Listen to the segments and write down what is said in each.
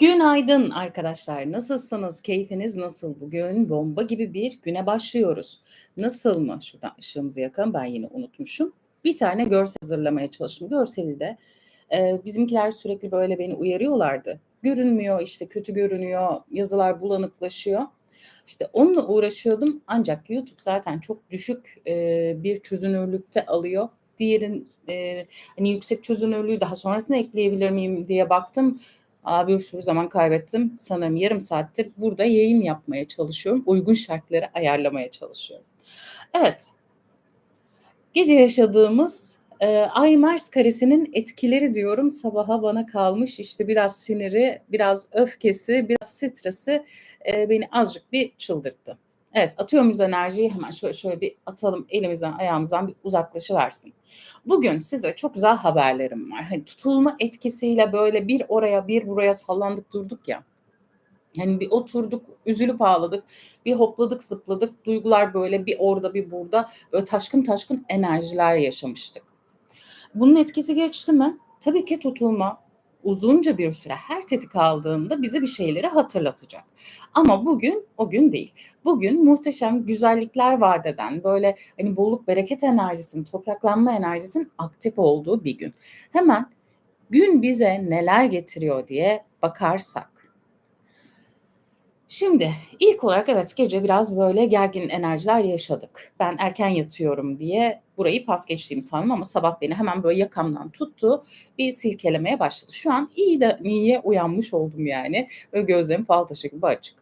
Günaydın arkadaşlar. Nasılsınız? Keyfiniz nasıl? Bugün bomba gibi bir güne başlıyoruz. Nasıl mı? Şuradan ışığımızı yakalım. Ben yine unutmuşum. Bir tane görsel hazırlamaya çalıştım. Görseli de e, bizimkiler sürekli böyle beni uyarıyorlardı. Görünmüyor işte kötü görünüyor. Yazılar bulanıklaşıyor. İşte onunla uğraşıyordum. Ancak YouTube zaten çok düşük e, bir çözünürlükte alıyor. Diğerin e, hani yüksek çözünürlüğü daha sonrasında ekleyebilir miyim diye baktım Aa, bir sürü zaman kaybettim. Sanırım yarım saattir burada yayın yapmaya çalışıyorum. Uygun şartları ayarlamaya çalışıyorum. Evet. Gece yaşadığımız e, Ay Mars karesinin etkileri diyorum. Sabaha bana kalmış işte biraz siniri, biraz öfkesi, biraz stresi e, beni azıcık bir çıldırttı. Evet atıyor muyuz enerjiyi hemen şöyle şöyle bir atalım elimizden ayağımızdan bir uzaklaşıversin. Bugün size çok güzel haberlerim var. Hani tutulma etkisiyle böyle bir oraya bir buraya sallandık durduk ya. Hani bir oturduk, üzülüp ağladık, bir hopladık, zıpladık. Duygular böyle bir orada bir burada böyle taşkın taşkın enerjiler yaşamıştık. Bunun etkisi geçti mi? Tabii ki tutulma uzunca bir süre her tetik aldığında bize bir şeyleri hatırlatacak. Ama bugün o gün değil. Bugün muhteşem güzellikler vaat eden böyle hani bolluk bereket enerjisinin, topraklanma enerjisinin aktif olduğu bir gün. Hemen gün bize neler getiriyor diye bakarsak Şimdi ilk olarak evet gece biraz böyle gergin enerjiler yaşadık. Ben erken yatıyorum diye burayı pas geçtiğimi sandım ama sabah beni hemen böyle yakamdan tuttu. Bir silkelemeye başladı. Şu an iyi de niye uyanmış oldum yani. Böyle gözlerim fal taşı gibi açık.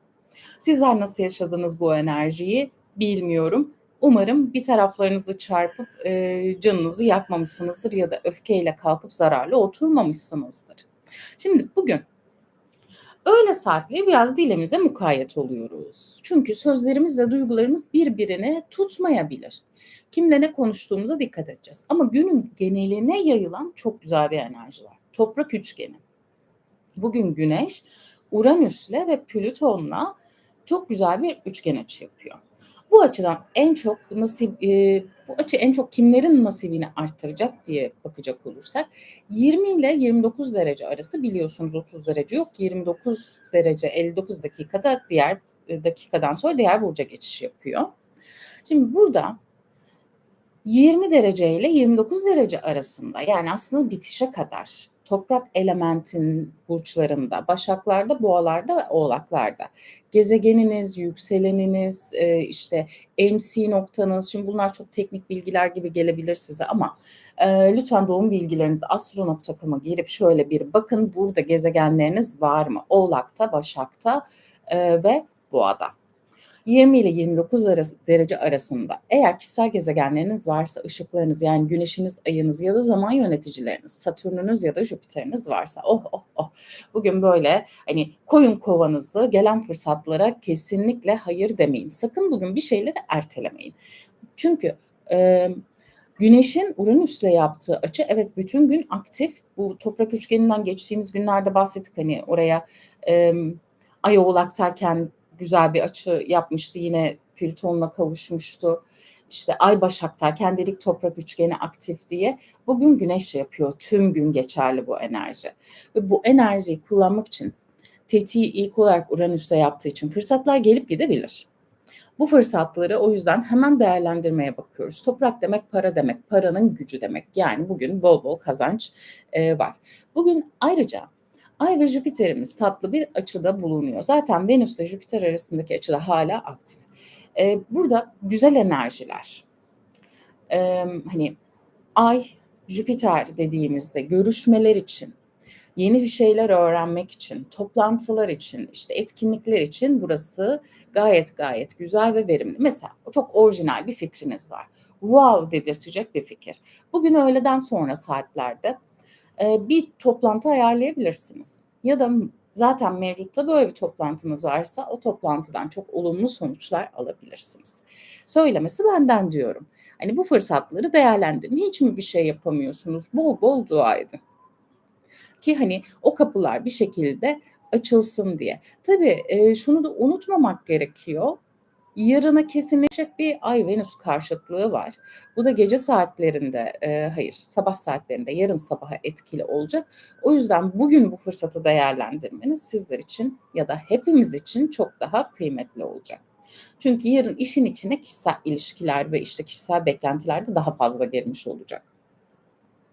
Sizler nasıl yaşadınız bu enerjiyi bilmiyorum. Umarım bir taraflarınızı çarpıp e, canınızı yakmamışsınızdır ya da öfkeyle kalkıp zararlı oturmamışsınızdır. Şimdi bugün Öyle saatleri biraz dilimize mukayyet oluyoruz. Çünkü sözlerimizle duygularımız birbirini tutmayabilir. Kimle ne konuştuğumuza dikkat edeceğiz. Ama günün geneline yayılan çok güzel bir enerji var. Toprak üçgeni. Bugün Güneş Uranüs'le ve Plüton'la çok güzel bir üçgen açı yapıyor. Bu açıdan en çok nasip e, bu açı en çok kimlerin nasibini arttıracak diye bakacak olursak 20 ile 29 derece arası biliyorsunuz 30 derece yok 29 derece 59 dakikada diğer e, dakikadan sonra diğer burca geçiş yapıyor. Şimdi burada 20 derece ile 29 derece arasında yani aslında bitişe kadar toprak elementin burçlarında, başaklarda, boğalarda ve oğlaklarda. Gezegeniniz, yükseleniniz, e, işte MC noktanız, şimdi bunlar çok teknik bilgiler gibi gelebilir size ama e, lütfen doğum bilgilerinizi astro.com'a girip şöyle bir bakın burada gezegenleriniz var mı? Oğlakta, Başak'ta e, ve Boğa'da. 20 ile 29 arası, derece arasında eğer kişisel gezegenleriniz varsa ışıklarınız yani güneşiniz, ayınız ya da zaman yöneticileriniz, satürnünüz ya da jüpiteriniz varsa oh oh oh bugün böyle hani koyun kovanızda gelen fırsatlara kesinlikle hayır demeyin. Sakın bugün bir şeyleri ertelemeyin. Çünkü e, Güneşin Uranüs'le yaptığı açı evet bütün gün aktif. Bu toprak üçgeninden geçtiğimiz günlerde bahsettik hani oraya e, ay oğlaktayken güzel bir açı yapmıştı. Yine Plüton'la kavuşmuştu. İşte Ay Başak'ta kendilik toprak üçgeni aktif diye. Bugün Güneş yapıyor. Tüm gün geçerli bu enerji. Ve bu enerjiyi kullanmak için tetiği ilk olarak Uranüs'te yaptığı için fırsatlar gelip gidebilir. Bu fırsatları o yüzden hemen değerlendirmeye bakıyoruz. Toprak demek para demek, paranın gücü demek. Yani bugün bol bol kazanç e, var. Bugün ayrıca Ay ve Jüpiter'imiz tatlı bir açıda bulunuyor. Zaten Venüs ile Jüpiter arasındaki açı da hala aktif. Ee, burada güzel enerjiler. Ee, hani Ay, Jüpiter dediğimizde görüşmeler için, yeni bir şeyler öğrenmek için, toplantılar için, işte etkinlikler için burası gayet gayet güzel ve verimli. Mesela çok orijinal bir fikriniz var. Wow dedirtecek bir fikir. Bugün öğleden sonra saatlerde bir toplantı ayarlayabilirsiniz. Ya da zaten mevcutta böyle bir toplantınız varsa o toplantıdan çok olumlu sonuçlar alabilirsiniz. Söylemesi benden diyorum. Hani bu fırsatları değerlendirin. Hiç mi bir şey yapamıyorsunuz? Bol bol dua edin. Ki hani o kapılar bir şekilde açılsın diye. Tabii e, şunu da unutmamak gerekiyor. Yarına kesinleşecek bir Ay-Venüs karşıtlığı var. Bu da gece saatlerinde, eee, hayır, sabah saatlerinde, yarın sabaha etkili olacak. O yüzden bugün bu fırsatı değerlendirmeniz sizler için ya da hepimiz için çok daha kıymetli olacak. Çünkü yarın işin içine kişisel ilişkiler ve, işte, kişisel beklentiler de daha fazla girmiş olacak.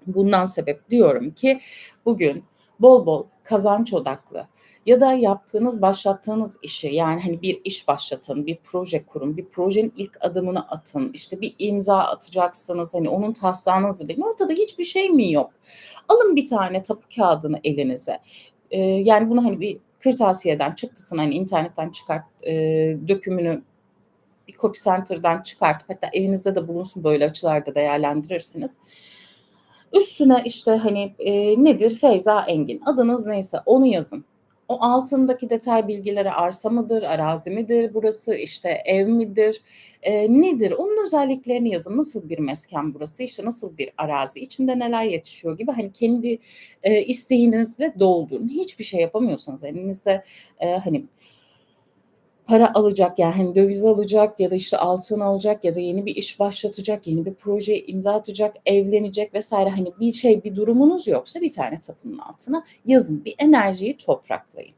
Bundan sebep diyorum ki bugün bol bol kazanç odaklı ya da yaptığınız, başlattığınız işi, yani, hani, bir iş başlatın, bir proje kurun, bir projenin ilk adımını atın, işte, bir imza atacaksınız, hani, onun taslağını hazırlayın. Ortada hiçbir şey mi yok? Alın bir tane tapu kağıdını elinize. Eee, yani, bunu, hani, bir kırtasiyeden çıktısını, hani, internetten çıkart, eee, dökümünü bir copy center'dan çıkartıp hatta evinizde de bulunsun, böyle açılarda değerlendirirsiniz. Üstüne, işte, hani, eee, nedir? Feyza Engin. Adınız neyse onu yazın. O altındaki detay bilgileri arsa mıdır, arazi midir burası, işte, ev midir, eee, nedir? Onun özelliklerini yazın. Nasıl bir mesken burası, işte, nasıl bir arazi, içinde neler yetişiyor gibi, hani, kendi, eee, isteğinizle doldurun. Hiçbir şey yapamıyorsanız elinizde, eee, hani para alacak, yani, hani, döviz alacak ya da, işte, altın alacak ya da yeni bir iş başlatacak, yeni bir projeye imza atacak, evlenecek vs. hani, bir şey, bir durumunuz yoksa bir tane tapunun altına yazın. Bir enerjiyi topraklayın.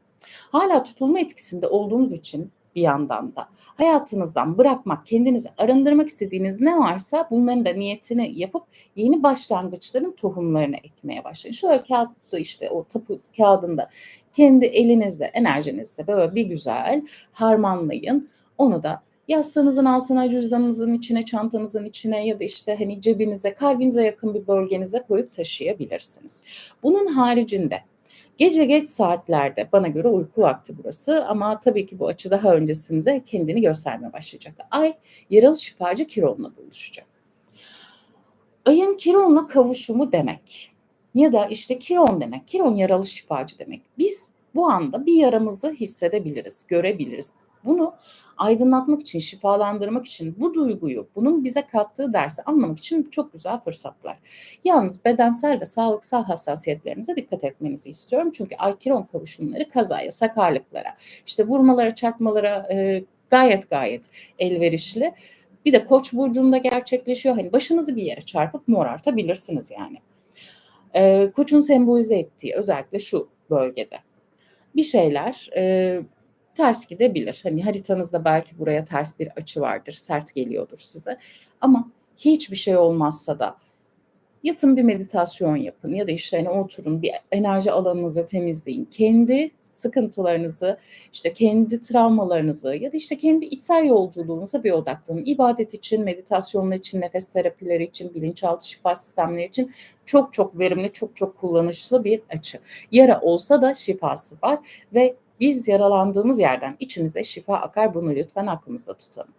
Hâlâ tutulma etkisinde olduğumuz için bir yandan da hayatınızdan bırakmak, kendinizi arındırmak istediğiniz ne varsa bunların da niyetini yapıp yeni başlangıçların tohumlarını ekmeye başlayın. Şöyle kağıtta, işte, o tapu kağıdında kendi elinizle, enerjinizle böyle bir güzel harmanlayın. Onu da yastığınızın altına, cüzdanınızın içine, çantanızın içine ya da, işte, hani, cebinize, kalbinize yakın bir bölgenize koyup taşıyabilirsiniz. Bunun haricinde gece geç saatlerde, bana göre uyku vakti burası ama tabii ki bu açı daha öncesinde kendini göstermeye başlayacak. Ay, yaralı şifacı Kiron'la buluşacak. Ayın Kiron'la kavuşumu demek ya da, işte, Kiron demek, Kiron yaralı şifacı demek. Biz bu anda bir yaramızı hissedebiliriz, görebiliriz. Bunu aydınlatmak için, şifalandırmak için, bu duyguyu, bunun bize kattığı dersi anlamak için çok güzel fırsatlar. Yalnız bedensel ve sağlıksal hassasiyetlerinize dikkat etmenizi istiyorum. Çünkü Ay-Kiron kavuşumları kazaya, sakarlıklara, işte, vurmalara, çarpmalara, eee, gayet gayet elverişli. Bir de Koç burcunda gerçekleşiyor. Hani, başınızı bir yere çarpıp morartabilirsiniz, yani. Eee, Koç'un sembolize ettiği özellikle şu bölgede bir şeyler, eee, ters gidebilir. Hani, haritanızda belki buraya ters bir açı vardır, sert geliyordur size ama hiçbir şey olmazsa da yatın bir meditasyon yapın ya da, işte, hani, oturun bir enerji alanınızı temizleyin. Kendi sıkıntılarınızı, işte, kendi travmalarınızı ya da, işte, kendi içsel yolculuğunuza bir odaklanın. İbadet için, meditasyonlar için, nefes terapileri için, bilinçaltı şifa sistemleri için çok çok verimli, çok çok kullanışlı bir açı. Yara olsa da şifası var ve biz yaralandığımız yerden içimize şifa akar. Bunu lütfen aklımızda tutalım.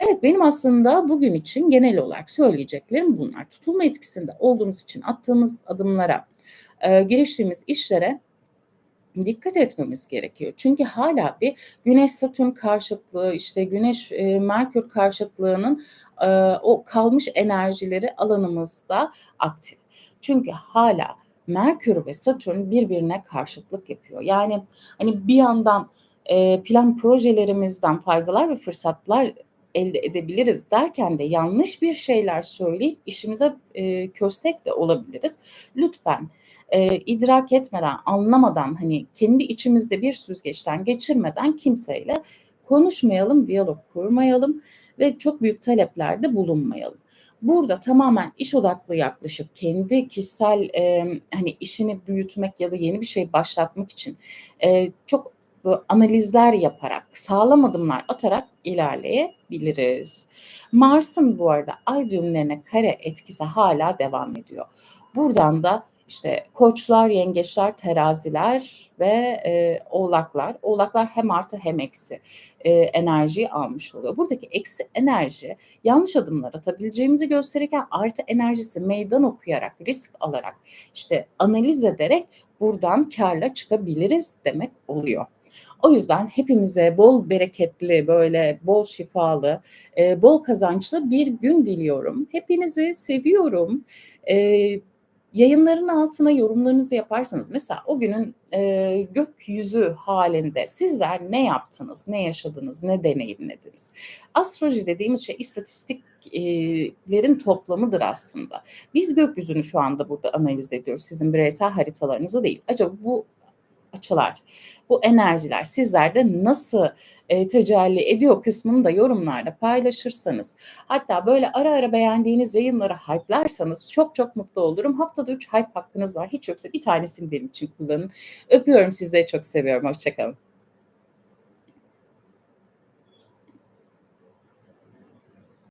Evet, benim aslında bugün için genel olarak söyleyeceklerim bunlar. Tutulma etkisinde olduğumuz için attığımız adımlara, eee, giriştiğimiz işlere dikkat etmemiz gerekiyor. Çünkü hâlâ bir Güneş-Satürn karşıtlığı, işte, Güneş, eee, Merkür karşıtlığının, eee, o kalmış enerjileri alanımızda aktif. Çünkü hâlâ Merkür ve Satürn birbirine karşıtlık yapıyor. Yani, hani, bir yandan, eee, plan projelerimizden faydalar ve fırsatlar elde edebiliriz derken de yanlış bir şeyler söyleyip işimize, eee, köstek de olabiliriz. Lütfen, eee, idrak etmeden, anlamadan, hani, kendi içimizde bir süzgeçten geçirmeden kimseyle konuşmayalım, diyalog kurmayalım ve çok büyük taleplerde bulunmayalım. Burada tamamen iş odaklı yaklaşıp kendi kişisel, emm, hani, işini büyütmek ya da yeni bir şey başlatmak için, eee, çok analizler yaparak, sağlam adımlar atarak ilerleyebiliriz. Mars'ın bu arada Ay düğümlerine kare etkisi hâlâ devam ediyor. Buradan da, işte, Koçlar, Yengeçler, Teraziler ve, eee, Oğlaklar. Oğlaklar hem artı hem eksi, eee, enerjiyi almış oluyor. Buradaki eksi enerji yanlış adımlar atabileceğimizi gösterirken artı enerjisi meydan okuyarak, risk alarak, işte, analiz ederek buradan kârla çıkabiliriz demek oluyor. O yüzden hepimize bol bereketli, böyle, bol şifalı, eee, bol kazançlı bir gün diliyorum. Hepinizi seviyorum. Eee Yayınların altına yorumlarınızı yaparsanız mesela o günün, eee, gökyüzü halinde sizler ne yaptınız, ne yaşadınız, ne deneyimlediniz? Astroloji dediğimiz şey istatistik lerin toplamıdır aslında. Biz gökyüzünü şu anda burada analiz ediyoruz, sizin bireysel haritalarınızı değil. Acaba bu açılar, bu enerjiler sizlerde nasıl, eee, tecelli ediyor kısmını da yorumlarda paylaşırsanız, hatta böyle ara ara beğendiğiniz yayınları hype'larsanız çok çok mutlu olurum. Haftada 3 hype hakkınız var. Hiç yoksa bir tanesini benim için kullanın. Öpüyorum sizleri, çok seviyorum. Hoşça kalın.